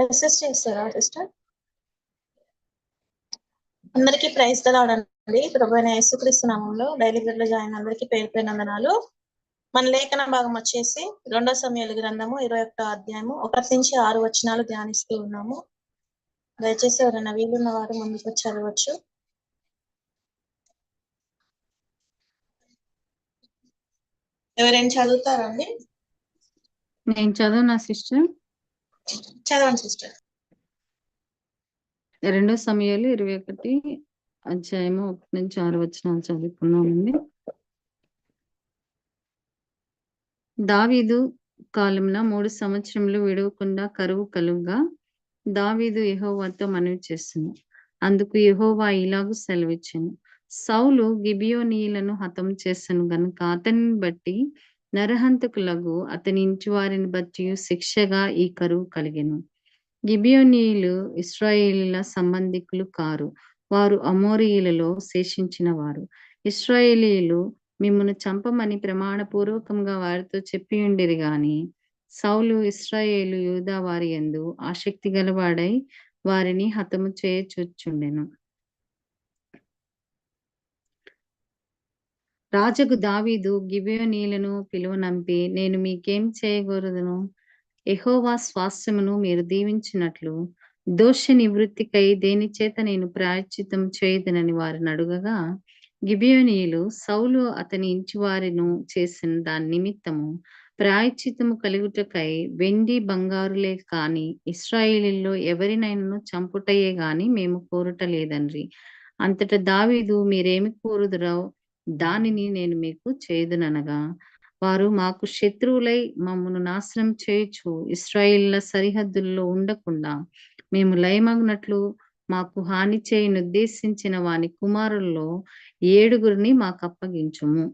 Resist చేస్తారా sister అందరికి praise తలాడండి ప్రభుత్వ అయిన యేసుక్రీస్తు నామంలో డైలీ బ్రెడ్లో జాయిన్ అందరికీ పేరు పేరు నందనాలు మన లేఖన భాగం వచ్చేసి రెండో సమయాలు గ్రంథము ఇరవై ఒకటో అధ్యాయము ఒకటి నుంచి ఆరు వచనాలు ధ్యానిస్తూ ఉన్నాము. దయచేసి ఎవరైనా వీలున్న వారు ముందుకు చదవచ్చు. ఎవరైనా చదువుతారండి నేను చదవనా సిస్టర్? చదవండి సిస్టర్. రెండో సమయాలు ఇరవై ఒకటి అధ్యాయము ఒకటి నుంచి ఆరు వచనాలు చదువుకున్నామండి. దావీదు కాలంలో మూడు సంవత్సరములు విడవకుండా కరువు కలుగా దావీదు యహోవాతో మనవి చేస్తుంది అందుకు యహోవా ఇలాగు సెలవిచ్చాను. సౌలు గిబియోనీయులను హతం చేస్తాను గనుక అతనిని బట్టి నరహంతకులకు అతని ఇంటి వారిని బట్టి శిక్షగా ఈ కరువు కలిగెను. గిబియోనీయులు ఇస్రాయేలీల సంబంధికులు కారు. వారు అమోరియులలో శేషించిన వారు ఇస్రాయేలీలు మిమ్మల్ని చంపమని ప్రమాణపూర్వకంగా వారితో చెప్పి ఉండిరి గాని సౌలు ఇస్రాయేలు యూదా వారి యందు ఆసక్తి గలవాడై వారిని హతము చేయచొచ్చుండెను రాజుకు దావీదు గిబియోనీలను పిలువనంపి నేను మీకేం చేయకూడదును ఎహోవా స్వాస్థ్యమును మీరు దీవించినట్లు. దోష నివృత్తికై దేని చేత నేను ప్రాయశ్చితం చేయదనని వారిని అడుగగా గిబియోనీయులు సౌలు అతని ఇంటి వారిను చేసిన దాని నిమిత్తము ప్రాయశ్చితము కలుగుటకై వెండి బంగారులే కాని ఇస్రాయిలీల్లో ఎవరినైనాను చంపుటయే గాని మేము కోరటలేదండ్రి. అంతట దావీదు మీరేమి కోరుదురో? దానిని నేను మీకు చేదుననగా వారు మాకు శత్రువులై మమ్మను నాశనం చేయొచ్చు ఇస్రాయిల్ల సరిహద్దుల్లో ఉండకుండా మేము లయమగినట్లు మాకు హాని చేయనుద్దేశించిన వాని కుమారుల్లో ఏడుగురిని మాకు అప్పగించుము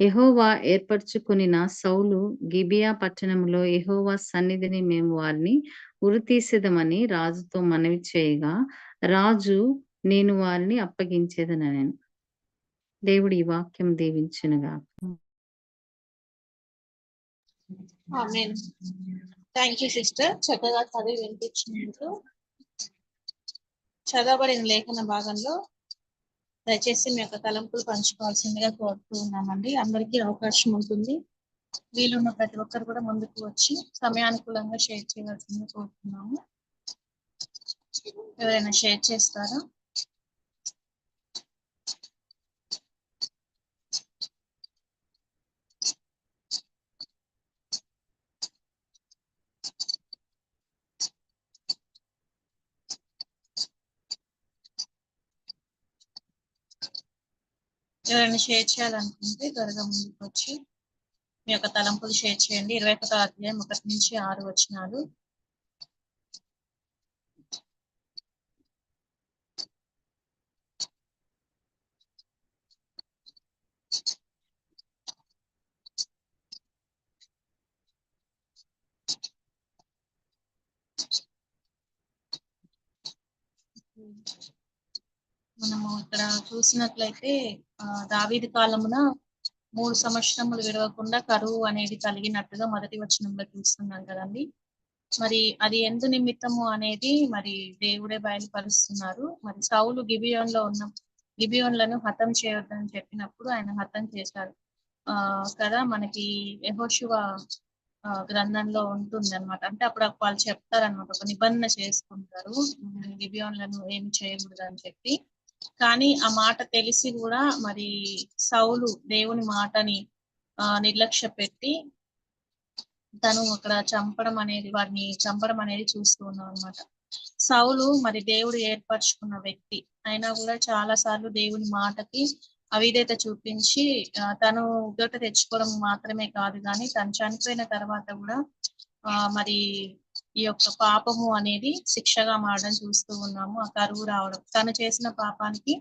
ఎహోవా ఏర్పరచుకునిన సౌలు గిబియా పట్టణంలో ఎహోవా సన్నిధిని మేము వారిని ఉరితీసేదమని రాజుతో మనవి చేయగా రాజు నేను వారిని అప్పగించేదనను. దేవుడి ఈ వాక్యం దీవించునుగా థ్యాంక్ యూ సిస్టర్ చక్కగా చదివి వినిపించినందుకు. చదవబడిన లేఖన భాగంలో దయచేసి మీ యొక్క తలంపులు పంచుకోవాల్సిందిగా కోరుతూ ఉన్నామండి. అందరికీ అవకాశం ఉంటుంది. వీలున్న ప్రతి ఒక్కరు కూడా ముందుకు వచ్చి సమయానుకూలంగా షేర్ చేయవలసిందిగా కోరుతున్నాము. ఎవరైనా షేర్ చేస్తారా? ఎవరైనా షేర్ చేయాలనుకుంటే త్వరగా ముందుకు వచ్చి మీ యొక్క తలంపులు షేర్ చేయండి. ఇరవై ఒకటో అధ్యాయం ఒకటి నుంచి ఆరు వచనాలు. మనము ఇక్కడ చూసినట్లయితే ఆ దావీది కాలమున మూడు సంవత్సరములు విడవకుండా కరువు అనేది కలిగినట్టుగా మొదటి వచనంలో చూస్తున్నాం కదండి. మరి అది ఎందు నిమిత్తము అనేది మరి దేవుడే బయలుపరుస్తున్నారు. మరి సౌలు గిబియోన్లో ఉన్న గిబియోన్లను హతం చేయొద్దని చెప్పినప్పుడు ఆయన హతం చేశారు. ఆ కదా మనకి యహోశివ గ్రంథంలో ఉంటుంది అనమాట అంటే అప్పుడు వాళ్ళు చెప్తారనమాట ఒక నిబంధన చేసుకుంటారు. గిబియోన్లను ఏమి చేయకూడదు అని చెప్పి. కానీ ఆ మాట తెలిసి కూడా మరి సౌలు దేవుని మాటని ఆ నిర్లక్ష్య పెట్టి తను అక్కడ చంపడం అనేది వారిని చంపడం అనేది చూస్తూ ఉన్నాం అనమాట సౌలు మరి దేవుడు ఏర్పరచుకున్న వ్యక్తి. అయినా కూడా చాలా సార్లు దేవుని మాటకి అవిధేత చూపించి తను ఉద్దట తెచ్చుకోవడం మాత్రమే కాదు కానీ తను చనిపోయిన తర్వాత కూడా ఆ మరి ఈ యొక్క పాపము అనేది శిక్షగా మారడం చూస్తూ ఉన్నాము. ఆ కరువు రావడం. తను చేసిన పాపానికి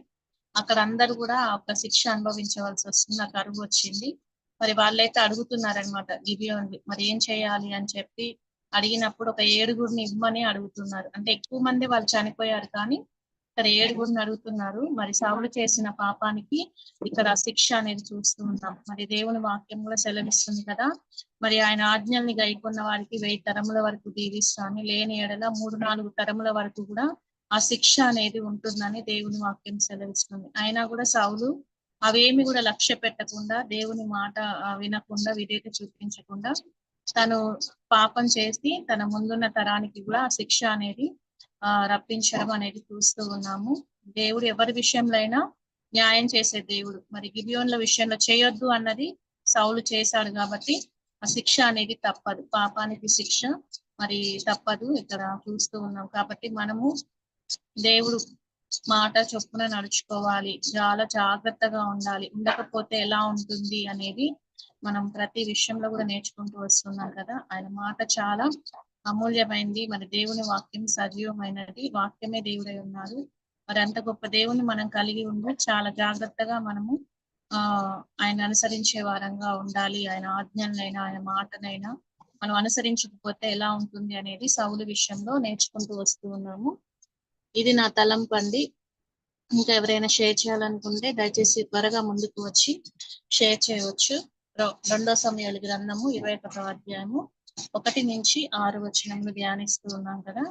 అక్కడ అందరు కూడా ఒక శిక్ష అనుభవించవలసి వస్తుంది. ఆ కరువు వచ్చింది. మరి వాళ్ళైతే అడుగుతున్నారనమాట గిబియోన్ మరి ఏం చేయాలి అని చెప్పి అడిగినప్పుడు ఒక ఏడుగురిని ఇవ్వమని అడుగుతున్నారు. అంటే ఎక్కువ మంది వాళ్ళు చనిపోయారు కానీ ఇక్కడ ఏడుగురిని అడుగుతున్నారు. మరి సావులు చేసిన పాపానికి ఇక్కడ శిక్ష అనేది చూస్తూ ఉన్నాం. మరి దేవుని వాక్యం కూడా సెలవిస్తుంది కదా. మరి ఆయన ఆజ్ఞల్ని గైకొన్న వారికి వెయ్యి తరముల వరకు దీవిస్తాను. లేని ఎడల మూడు నాలుగు తరముల వరకు కూడా ఆ శిక్ష అనేది ఉంటుందని దేవుని వాక్యం సెలవిస్తుంది. అయినా కూడా సావులు అవేమి కూడా లక్ష్య పెట్టకుండా దేవుని మాట వినకుండా విధేయత చూపించకుండా తను పాపం చేసి తన ముందున్న తరానికి కూడా ఆ శిక్ష అనేది రప్పించడం అనేది చూస్తూ ఉన్నాము. దేవుడు ఎవరి విషయంలో అయినా న్యాయం చేసే దేవుడు. మరి గిబియోన్ల విషయంలో చేయొద్దు అన్నది సౌలు చేశాడు కాబట్టి ఆ శిక్ష అనేది తప్పదు. పాపానికి శిక్ష మరి తప్పదు. ఇక్కడ చూస్తూ ఉన్నాం కాబట్టి మనము దేవుడు మాట చొప్పున నడుచుకోవాలి. చాలా జాగ్రత్తగా ఉండాలి. ఉండకపోతే ఎలా ఉంటుంది అనేది మనం ప్రతి విషయంలో కూడా నేర్చుకుంటూ వస్తున్నాం కదా. ఆయన మాట చాలా అమూల్యమైంది. మరి దేవుని వాక్యం సజీవమైనది. వాక్యమే దేవుడై ఉన్నారు. మరి అంత గొప్ప దేవుని మనం కలిగి ఉండి చాలా జాగ్రత్తగా మనము ఆ ఆయన అనుసరించే వారంగా ఉండాలి. ఆయన ఆజ్ఞలనైనా ఆయన మాటనైనా మనం అనుసరించకపోతే ఎలా ఉంటుంది అనేది సౌలు విషయంలో నేర్చుకుంటూ వస్తూ ఉన్నాము. ఇది నా తలంపు అండి. ఇంకా ఎవరైనా షేర్ చేయాలనుకుంటే దయచేసి త్వరగా ముందుకు వచ్చి షేర్ చేయవచ్చు. రెండో సమయాలు గ్రంథము ఇరవై ఒకటో అధ్యాయము. ఒకటి నుంచి ఆరు వచనములు ధ్యానిస్తూ ఉన్నాం కదా.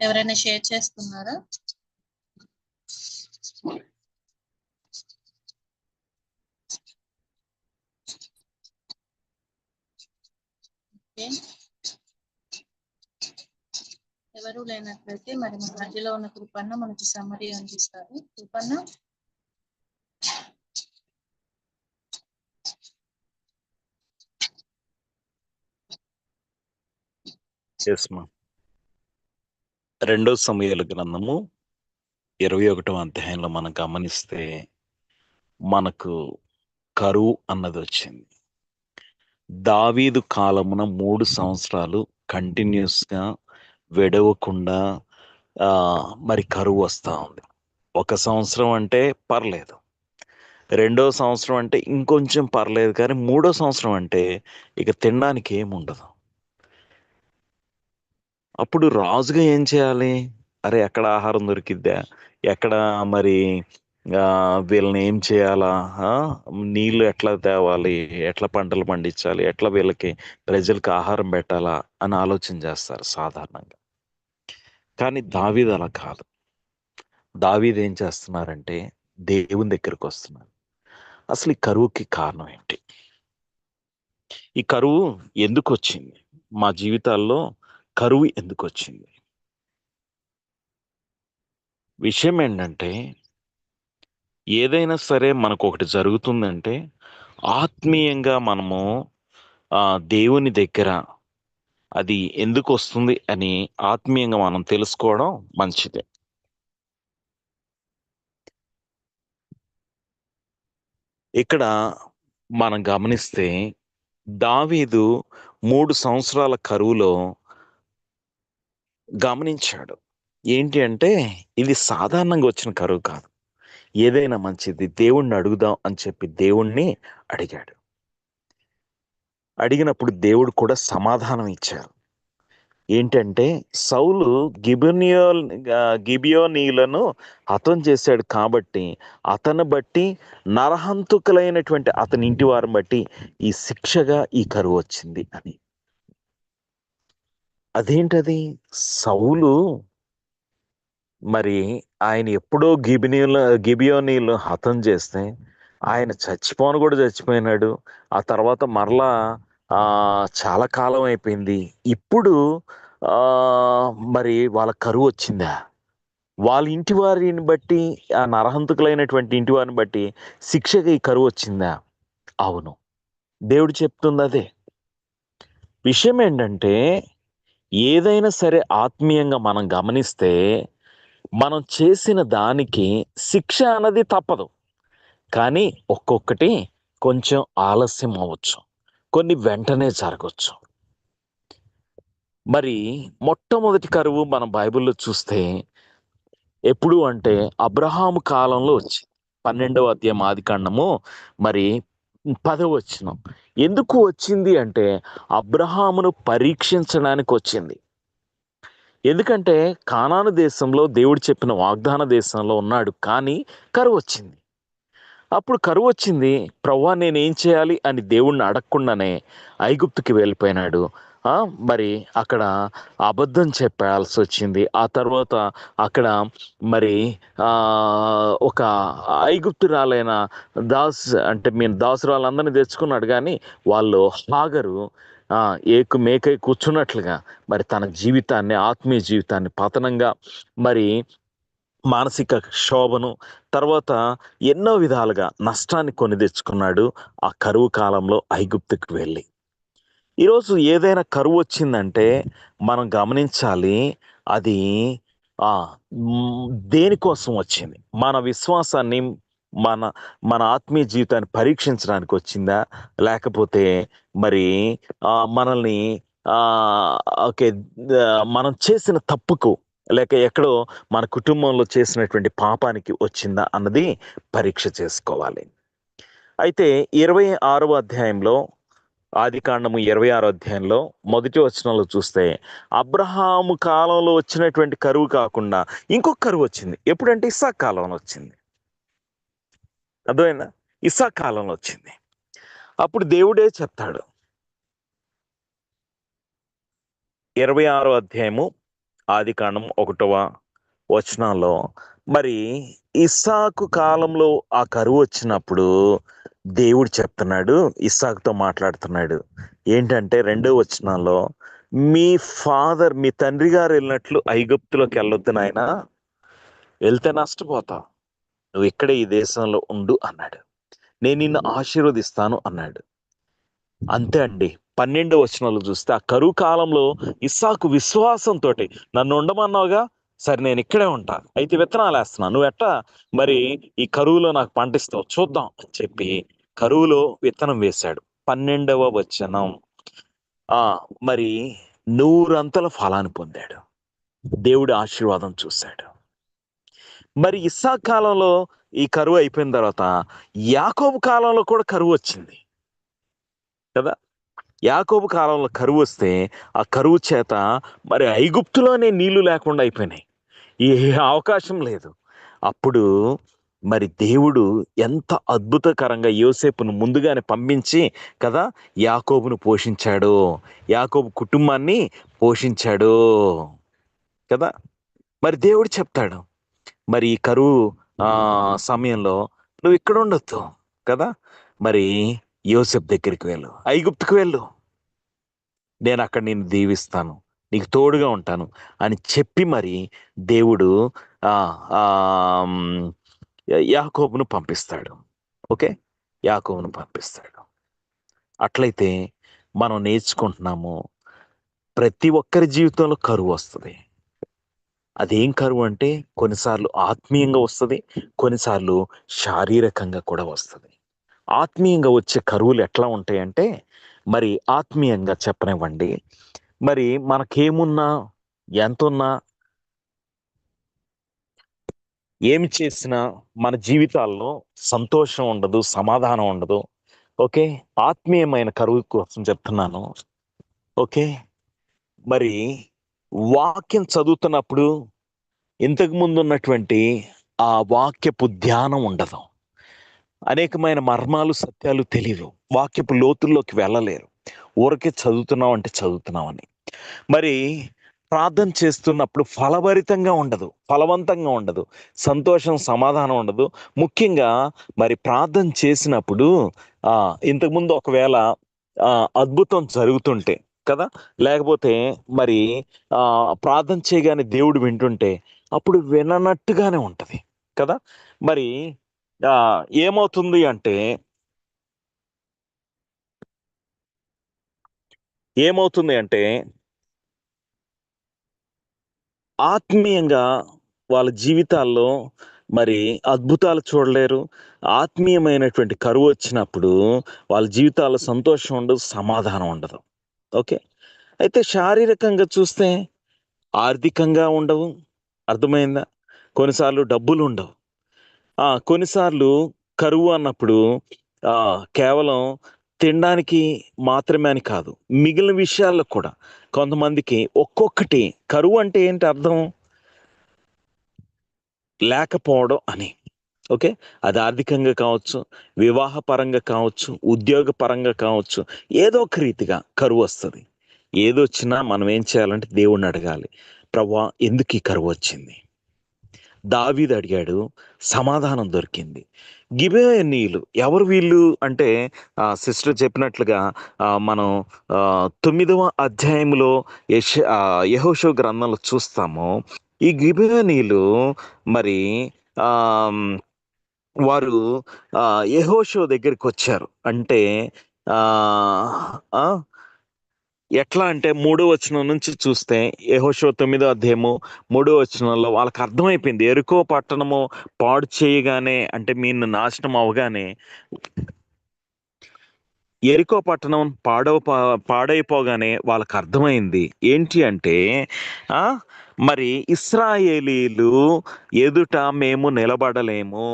ఎవరైనా షేర్ చేస్తున్నారా ఓకే ఎవరు లేనట్లయితే మరి మన మధ్యలో ఉన్న కృపన్న మనకి సమ్మరీ అందిస్తారు. కృపన్న? రెండో సమయాల గ్రంథము ఇరవై ఒకటవ అధ్యాయంలో మనం గమనిస్తే మనకు కరువు అన్నది వచ్చింది. దావీదు కాలమున మూడు సంవత్సరాలు కంటిన్యూస్గా విడవకుండా మరి కరువు వస్తూ ఉంది. ఒక సంవత్సరం అంటే పర్లేదు. రెండో సంవత్సరం అంటే ఇంకొంచెం పర్లేదు కానీ మూడో సంవత్సరం అంటే ఇక తినడానికి ఏముండదు అప్పుడు రాజుగా ఏం చేయాలి? అరే ఎక్కడ ఆహారం దొరికిద్దా? ఎక్కడ మరి వీళ్ళని ఏం చేయాలా? నీళ్ళు ఎట్లా తేవాలి? ఎట్లా పంటలు పండించాలి? ఎట్లా వీళ్ళకి ప్రజలకు ఆహారం పెట్టాలా? అని ఆలోచన చేస్తారు సాధారణంగా. కానీ దావీద్ అలా కాదు. దావీద్ ఏం చేస్తున్నారంటే దేవుని దగ్గరకు వస్తున్నారు. అసలు ఈ కరువుకి కారణం ఏంటి? ఈ కరువు ఎందుకు వచ్చింది? మా జీవితాల్లో కరువు ఎందుకు వచ్చింది? విషయం ఏంటంటే ఏదైనా సరే మనకు ఒకటి జరుగుతుందంటే ఆత్మీయంగా మనము దేవుని దగ్గర అది ఎందుకు వస్తుంది అని ఆత్మీయంగా మనం తెలుసుకోవడం మంచిదే. ఇక్కడ మనం గమనిస్తే దావీదు మూడు సంవత్సరాల కరువులో గమనించాడు. ఏంటి అంటే ఇది సాధారణంగా వచ్చిన కరువు కాదు. ఏదైనా మంచిది దేవుణ్ణి అడుగుదాం అని చెప్పి దేవుణ్ణి అడిగాడు. అడిగినప్పుడు దేవుడు కూడా సమాధానం ఇచ్చారు. ఏంటంటే సౌలు గిబినియో గిబియోనీలను హతం చేశాడు కాబట్టి అతను బట్టి నరహంతుకులైనటువంటి అతని ఇంటి వారిని బట్టి ఈ శిక్షగా ఈ కరువు వచ్చింది అని. అదేంటది? సౌలు మరి ఆయన ఎప్పుడో గిబినీల గిబియోనీలు హతం చేస్తే ఆయన చచ్చిపోను కూడా చచ్చిపోయినాడు. ఆ తర్వాత మరలా చాలా కాలం అయిపోయింది. ఇప్పుడు మరి వాళ్ళ కరువు వచ్చిందా? వాళ్ళ ఇంటి వారిని బట్టి ఆ నరహంతకులైనటువంటి ఇంటి వారిని బట్టి శిక్షగా ఈ కరువు వచ్చిందా? అవును. దేవుడు చెప్తుంది అదే. విషయం ఏంటంటే ఏదైనా సరే ఆత్మీయంగా మనం గమనిస్తే మనం చేసిన దానికి శిక్ష అన్నది తప్పదు. కానీ ఒక్కొక్కటి కొంచెం ఆలస్యం అవ్వచ్చు. కొన్ని వెంటనే జరగవచ్చు మరి మొట్టమొదటి కరువు మనం బైబిల్లో చూస్తే ఎప్పుడు అంటే అబ్రహాము కాలంలో వచ్చింది. పన్నెండవ అధ్యాయం ఆది కాండము మరి పదవ వచ్చిన ఎందుకు వచ్చింది అంటే అబ్రహామును పరీక్షించడానికి వచ్చింది. ఎందుకంటే కానాను దేశంలో దేవుడు చెప్పిన వాగ్దాన దేశంలో ఉన్నాడు కానీ కరువు వచ్చింది. అప్పుడు కరువు వచ్చింది. ప్రవ్వా నేను ఏం చేయాలి? అని దేవుణ్ణి అడగకుండానే ఐగుప్తుకి వెళ్ళిపోయినాడు. మరి అక్కడ అబద్ధం చెప్పాల్సి వచ్చింది. ఆ తర్వాత అక్కడ మరి ఒక ఐగుప్తురాలైన దాస్ అంటే మీరు దాసురాలందరినీ తెచ్చుకున్నాడు. కానీ వాళ్ళు హాగరు ఏకు మేకై కూర్చున్నట్లుగా మరి తన జీవితాన్ని ఆత్మీయ జీవితాన్ని పతనంగా మరి మానసిక క్షోభను తర్వాత ఎన్నో విధాలుగా నష్టాన్ని కొని తెచ్చుకున్నాడు ఆ కరువు కాలంలో ఐగుప్తుకు వెళ్ళి. ఈరోజు ఏదైనా కరువు వచ్చిందంటే మనం గమనించాలి అది దేనికోసం వచ్చింది? మన విశ్వాసాన్ని మన మన ఆత్మీయ జీవితాన్ని పరీక్షించడానికి వచ్చిందా? లేకపోతే మరి మనల్ని ఓకే మనం చేసిన తప్పుకు లేక ఎక్కడో మన కుటుంబంలో చేసినటువంటి పాపానికి వచ్చిందా అన్నది పరీక్ష చేసుకోవాలి. అయితే ఇరవై ఆరవ అధ్యాయంలో ఆది కాండము ఇరవై ఆరో అధ్యాయంలో మొదటి వచనంలో చూస్తే అబ్రహాము కాలంలో వచ్చినటువంటి కరువు కాకుండా ఇంకొక కరువు వచ్చింది. ఎప్పుడంటే ఇస్సాక్ కాలంలో వచ్చింది. అర్థమైందా? ఇస్సాక్ కాలంలో వచ్చింది. అప్పుడు దేవుడే చెప్తాడు. ఇరవై ఆరో అధ్యాయము ఆది కాండం ఒకటవ వచనంలో మరి ఇస్సాకు కాలంలో ఆ కరువు వచ్చినప్పుడు దేవుడు చెప్తున్నాడు ఇస్సాకుతో మాట్లాడుతున్నాడు. ఏంటంటే రెండో వచనంలో మీ ఫాదర్ మీ తండ్రి గారు వెళ్ళినట్లు ఐగుప్తులోకి వెళ్ళొద్దు నాయన. వెళ్తే నష్టపోతావు నువ్వు ఇక్కడే ఈ దేశంలో ఉండు అన్నాడు. నేను నిన్ను ఆశీర్వదిస్తాను అన్నాడు. అంతే అండి. పన్నెండో వచనాలు చూస్తే ఆ కరువు కాలంలో ఇస్సాకు విశ్వాసంతో నన్ను ఉండమన్నావుగా? సరే నేను ఇక్కడే ఉంటా. అయితే విత్తనాలు వేస్తున్నా. నువ్వు ఎట్టా? మరి ఈ కరువులో నాకు పంటిస్తావు చూద్దాం. అని చెప్పి కరువులో విత్తనం వేశాడు. పన్నెండవ వచనం. ఆ మరి నూరంతల ఫలాన్ని పొందాడు. దేవుడి ఆశీర్వాదం చూశాడు. మరి ఇస్సా కాలంలో ఈ కరువు అయిపోయిన తర్వాత యాకోబు కాలంలో కూడా కరువు వచ్చింది. కదా? యాకోబు కాలంలో కరువు వస్తే ఆ కరువు చేత మరి ఐగుప్తులోనే నీళ్ళు లేకుండా అయిపోయినాయి. ఏ అవకాశం లేదు. అప్పుడు మరి దేవుడు ఎంత అద్భుతకరంగా యోసేపును ముందుగానే పంపించి కదా యాకోబును పోషించాడు. యాకోబు కుటుంబాన్ని పోషించాడు. కదా? మరి దేవుడు చెప్తాడు మరి ఈ కరువు సమయంలో నువ్వు ఇక్కడ ఉండొద్దు. కదా? మరి యోసెఫ్ దగ్గరికి వెళ్ళు. ఐగుప్తుకు వెళ్ళు. నేను అక్కడ నేను దీవిస్తాను. నీకు తోడుగా ఉంటాను అని చెప్పి మరి దేవుడు యాకోబును పంపిస్తాడు. ఓకే? యాకోబును పంపిస్తాడు. అట్లయితే మనం నేర్చుకుంటున్నాము ప్రతి ఒక్కరి జీవితంలో కరువు వస్తుంది. అదేం కరువు అంటే కొన్నిసార్లు ఆత్మీయంగా వస్తుంది కొన్నిసార్లు శారీరకంగా కూడా వస్తుంది. ఆత్మీయంగా వచ్చే కరువులు ఎట్లా ఉంటాయంటే మరి ఆత్మీయంగా చెప్పనివ్వండి. మరి మనకేమున్నా ఎంతున్నా ఏమి చేసినా మన జీవితాల్లో సంతోషం ఉండదు సమాధానం ఉండదు. ఓకే? ఆత్మీయమైన కరువు కోసం చెప్తున్నాను. ఓకే? మరి వాక్యం చదువుతున్నప్పుడు ఇంతకు ముందు ఉన్నటువంటి ఆ వాక్యపు ధ్యానం ఉండదు. అనేకమైన మర్మాలు సత్యాలు తెలియవు. వాక్యపు లోతుల్లోకి వెళ్ళలేరు. ఊరికే చదువుతున్నాం అంటే చదువుతున్నామని మరి ప్రార్థన చేస్తున్నప్పుడు ఫలభరితంగా ఉండదు ఫలవంతంగా ఉండదు సంతోషం సమాధానం ఉండదు. ముఖ్యంగా మరి ప్రార్థన చేసినప్పుడు ఇంతకుముందు ఒకవేళ అద్భుతం జరుగుతుంటే కదా? లేకపోతే మరి ప్రార్థన చేయగానే దేవుడు వింటుంటే అప్పుడు విననట్టుగానే ఉంటుంది కదా? మరి ఏమవుతుంది అంటే ఏమవుతుంది అంటే ఆత్మీయంగా వాళ్ళ జీవితాల్లో మరి అద్భుతాలు చూడలేరు. ఆత్మీయమైనటువంటి కరువు వచ్చినప్పుడు వాళ్ళ జీవితాల్లో సంతోషం ఉండదు సమాధానం ఉండదు. ఓకే? అయితే శారీరకంగా చూస్తే ఆర్థికంగా ఉండవు. అర్థమైందా? కొన్నిసార్లు డబ్బులు ఉండవు. కొన్నిసార్లు కరువు అన్నప్పుడు కేవలం తినడానికి మాత్రమే అని కాదు మిగిలిన విషయాల్లో కూడా కొంతమందికి ఒక్కొక్కటి కరువు అంటే ఏంటి అర్థం? లేకపోవడం అని. ఓకే? అది ఆర్థికంగా కావచ్చు వివాహ పరంగా కావచ్చు ఉద్యోగ పరంగా కావచ్చు ఏదో ఒక రీతిగా కరువు వస్తుంది. ఏదొచ్చినా మనం ఏం చేయాలంటే దేవుణ్ణి అడగాలి ప్రభా ఎందుకు ఈ కరువు వచ్చింది? దావీది అడిగాడు సమాధానం దొరికింది. గిబేనీయులు ఎవరు వీళ్ళు? అంటే సిస్టర్ చెప్పినట్లుగా ఆ, మనం ఆ, తొమ్మిదవ అధ్యాయంలో యశ యహోషో గ్రంథంలో చూస్తాము. ఈ గిబేనీయులు మరి ఆ వారు ఆ దగ్గరికి వచ్చారు. అంటే ఆ, ఎట్లా అంటే మూడో వచనం నుంచి చూస్తే యహోషో తొమ్మిదో అధ్యాయము మూడో వచనంలో వాళ్ళకి అర్థమైపోయింది. ఎరుకో పట్టణము పాడు చేయగానే అంటే మీ నాశనం అవగానే ఎరికో పట్టణం పాడవ పాడైపోగానే వాళ్ళకి అర్థమైంది. ఏంటి అంటే మరి ఇస్రాయేలీలు ఎదుట మేము నిలబడలేము.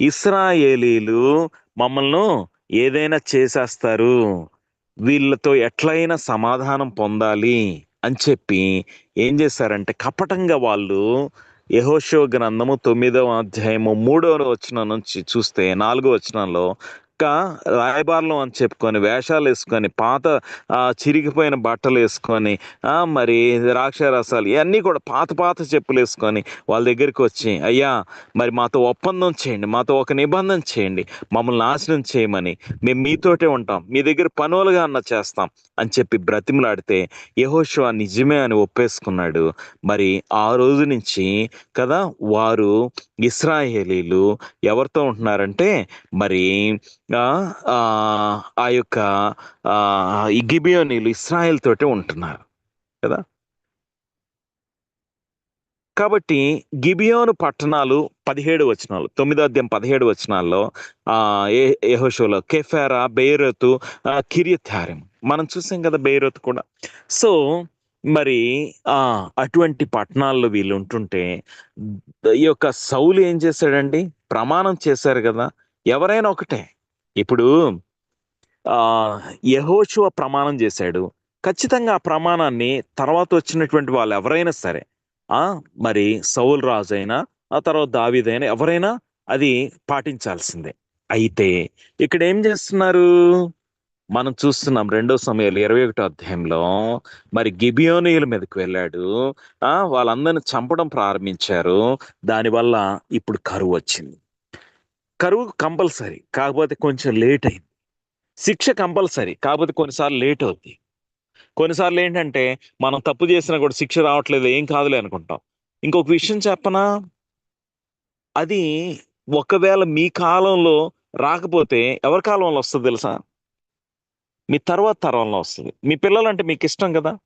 ఇస్రాయేలీలు మమ్మల్ని ఏదైనా చేసేస్తారు. వీళ్ళతో ఎట్లయినా సమాధానం పొందాలి అని చెప్పి ఏం చేశారంటే కపటంగా వాళ్ళు యహోషో గ్రంథము తొమ్మిదవ అధ్యాయము మూడవ వచనం నుంచి చూస్తే నాలుగో వచనంలో ఇంకా రాయబారులం అని చెప్పుకొని వేషాలు వేసుకొని పాత చిరిగిపోయిన బట్టలు వేసుకొని మరి ద్రాక్ష రసాలు ఇవన్నీ కూడా పాత పాత చెప్పులు వేసుకొని వాళ్ళ దగ్గరికి వచ్చి అయ్యా మరి మాతో ఒప్పందం చేయండి మాతో ఒక నిబంధన చేయండి మమ్మల్ని నాశనం చేయమని మేము మీతోటే ఉంటాం మీ దగ్గర పనులుగా అన్న చేస్తాం అని చెప్పి బ్రతిమలాడితే యహోషువ నిజమే అని ఒప్పేసుకున్నాడు. మరి ఆ రోజు నుంచి కదా వారు ఇస్రాయేలీలు ఎవరితో ఉంటున్నారంటే మరి ఆ యొక్క గిబియోనీలు ఇస్రాయేల్ తోటే ఉంటున్నారు కదా? కాబట్టి గిబియోను పట్టణాలు పదిహేడు వచనాలు తొమ్మిదో అధ్యాయం పదిహేడు వచనాల్లో ఆ ఏ- యెహోషువలో కెఫెరా బెయిరోతు ఆ, మనం చూసాం కదా బెయిరోత్ కూడా. సో మరి ఆ అటువంటి పట్టణాల్లో వీళ్ళు ఉంటుంటే ఈ యొక్క సౌలు ఏం చేశాడండి? ప్రమాణం చేశారు కదా ఎవరైనా ఒకటే. ఇప్పుడు ఆ యహోషువ ప్రమాణం చేశాడు. ఖచ్చితంగా ఆ ప్రమాణాన్ని తర్వాత వచ్చినటువంటి వాళ్ళు ఎవరైనా సరే ఆ మరి సౌల్ రాజు అయినా ఆ తర్వాత దావీదైనా ఎవరైనా అది పాటించాల్సిందే. అయితే ఇక్కడ ఏం చేస్తున్నారు? మనం చూస్తున్నాం రెండో సమయాలు ఇరవై ఒకటో అధ్యాయంలో మరి గిబియోనియుల మీదకి వెళ్ళాడు. వాళ్ళందరిని చంపడం ప్రారంభించారు. దానివల్ల ఇప్పుడు కరువు వచ్చింది. కరువు కంపల్సరీ కాకపోతే కొంచెం లేట్ అయింది. శిక్ష కంపల్సరీ కాకపోతే కొన్నిసార్లు లేట్ అవుద్ది. కొన్నిసార్లు ఏంటంటే మనం తప్పు చేసినా కూడా శిక్ష రావట్లేదు ఏం కాదులే అనుకుంటాం. ఇంకొక విషయం చెప్పనా? అది ఒకవేళ మీ కాలంలో రాకపోతే ఎవరి కాలంలో వస్తుంది తెలుసా? మీ తర్వాత తరంలో వస్తుంది. మీ పిల్లలు అంటే మీకు ఇష్టం కదా?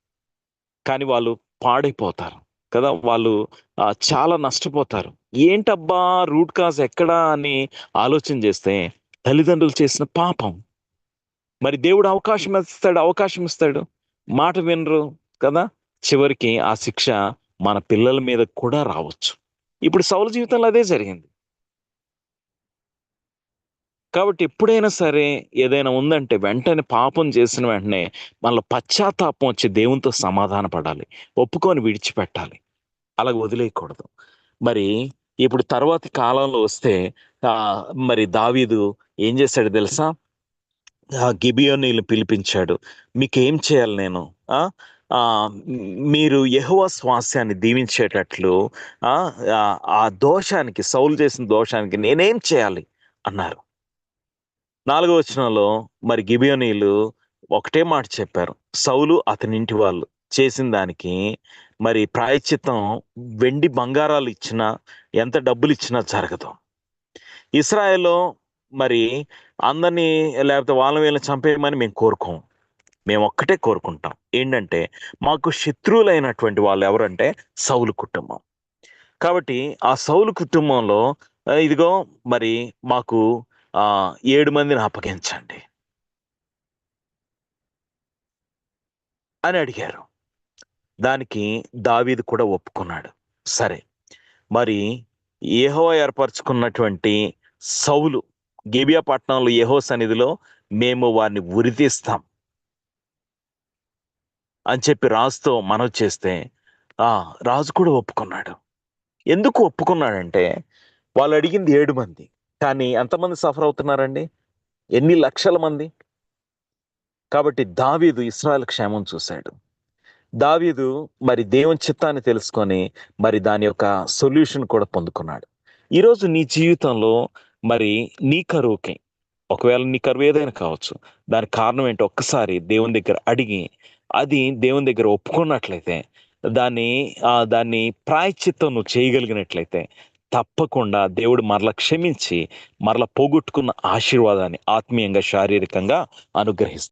కానీ వాళ్ళు పాడైపోతారు కదా? వాళ్ళు చాలా నష్టపోతారు. ఏంటబ్బా రూట్ కాజ్ ఎక్కడా అని ఆలోచన చేస్తే తల్లిదండ్రులు చేసిన పాపం. మరి దేవుడు అవకాశం ఇస్తాడు అవకాశం ఇస్తాడు. మాట వినరు కదా? చివరికి ఆ శిక్ష మన పిల్లల మీద కూడా రావచ్చు. ఇప్పుడు సౌల జీవితంలో అదే జరిగింది. కాబట్టి ఎప్పుడైనా సరే ఏదైనా ఉందంటే వెంటనే పాపం చేసిన వెంటనే మళ్ళీ పశ్చాత్తాపం వచ్చి దేవునితో సమాధాన పడాలి. ఒప్పుకొని విడిచిపెట్టాలి. అలా వదిలేయకూడదు. మరి ఇప్పుడు తర్వాతి కాలంలో వస్తే మరి దావీదు ఏం చేశాడు తెలుసా? గిబియోనీలు పిలిపించాడు. మీకు ఏం చేయాలి నేను? మీరు యెహోవా స్వాస్యాన్ని దీవించేటట్లు ఆ దోషానికి సౌలు చేసిన దోషానికి నేనేం చేయాలి? అన్నారు. నాలుగో వచనంలో మరి గిబియోనీలు ఒకటే మాట చెప్పారు. సౌలు అతనింటి వాళ్ళు చేసిన దానికి మరి ప్రాయశ్చిత్తం వెండి బంగారాలు ఇచ్చినా ఎంత డబ్బులు ఇచ్చినా జరగదు. ఇస్రాయల్లో మరి అందరినీ లేకపోతే వాళ్ళని వీళ్ళని చంపేయమని మేము కోరుకోం మేము ఒక్కటే కోరుకుంటాం. ఏంటంటే మాకు శత్రువులైనటువంటి వాళ్ళు ఎవరంటే సౌలు కుటుంబం. కాబట్టి ఆ సౌలు కుటుంబంలో ఇదిగో మరి మాకు ఏడు మందిని అప్పగించండి అని అడిగారు. దానికి దావీదు కూడా ఒప్పుకున్నాడు. సరే మరి ఏహో ఏర్పరచుకున్నటువంటి సౌలు గిబియా పట్టణంలో ఏహో సన్నిధిలో మేము వారిని ఉరితీస్తాం అని చెప్పి రాజుతో మనవి చేస్తే ఆ రాజు కూడా ఒప్పుకున్నాడు. ఎందుకు ఒప్పుకున్నాడంటే వాళ్ళు అడిగింది ఏడు మంది. కానీ ఎంతమంది సఫర్ అవుతున్నారండి? ఎన్ని లక్షల మంది? కాబట్టి దావీదు ఇస్రాయల్ క్షేమం చూశాడు. దావీదు మరి దేవుని చిత్తాన్ని తెలుసుకొని మరి దాని యొక్క సొల్యూషన్ కూడా పొందుకున్నాడు. ఈరోజు నీ జీవితంలో మరి నీ కరువుకి ఒకవేళ నీ కరువు ఏదైనా కావచ్చు దానికి కారణం ఏంటో ఒక్కసారి దేవుని దగ్గర అడిగి అది దేవుని దగ్గర ఒప్పుకున్నట్లయితే దాన్ని దాన్ని ప్రాయశ్చిత్తం నువ్వు చేయగలిగినట్లయితే తప్పకుండా దేవుడు మరల క్షమించి మరల పోగొట్టుకున్న ఆశీర్వాదాన్ని ఆత్మీయంగా శారీరకంగా అనుగ్రహిస్తాడు.